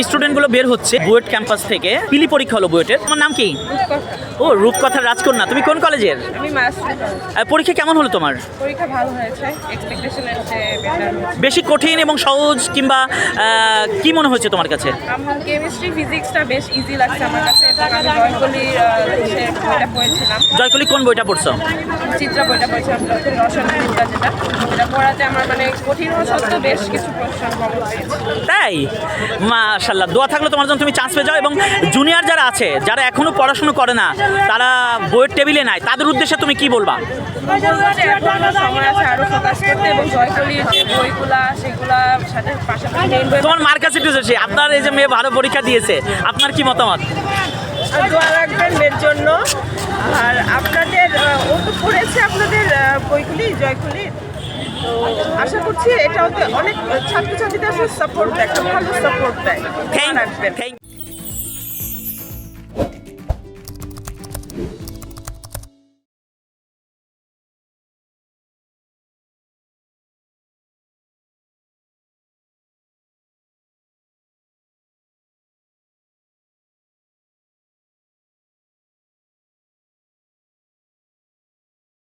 স্টুডেন্টগুলো বের হচ্ছে বুয়েট ক্যাম্পাস থেকে। পিলি পরীক্ষা হলো বুয়েটের। তোমার নাম কি? ও রূপকথার রাজকন্যা। তুমি কোন কলেজের? আমি পরীক্ষা কেমন হলো তোমার? পরীক্ষা ভালো হয়েছে। এক্সপেকটেশনের বেশি কঠিন এবং সহজ কিংবা কি মনে হয়েছে তোমার কাছে? আমার কেমিস্ট্রি ফিজিক্সটা বেশ ইজি লাগছে আমার কাছে। আমি জয়কলির বইটা পড়েছিলাম। জয়কলি কোন বইটা পড়ছো? চিত্রা বইটা পড়েছিলাম রসায়নবিদ্যা যেটা। এটা পড়াতে আমার মানে কঠিন সত্ত্বেও বেশ কিছু প্রশ্ন কমন পেয়েছি তাই মাশাল্লাহ দোয়া থাকলে তোমার জন্য তুমি চান্স পেয়ে যাও এবং জুনিয়র যারা আছে, যারা এখনও পড়াশোনা করে না, তারা বইয়ের টেবিলে নাই, তাদের উদ্দেশ্যে তুমি কি বলবা? তোমার মার কাছে একটু এসেছি আপনার এই যে মেয়ে ভালো পরীক্ষা দিয়েছে, আপনার কি মতামত? জন্য। আর আপনাদের ও তো পড়েছে আপনাদের বইগুলি, জয়গুলি। তো আশা করছি এটা হচ্ছে অনেক ছাত্রছাত্রীদের সাপোর্ট দেয় একটা ভালো সাপোর্ট দেয়। দোয়া থ্যাংক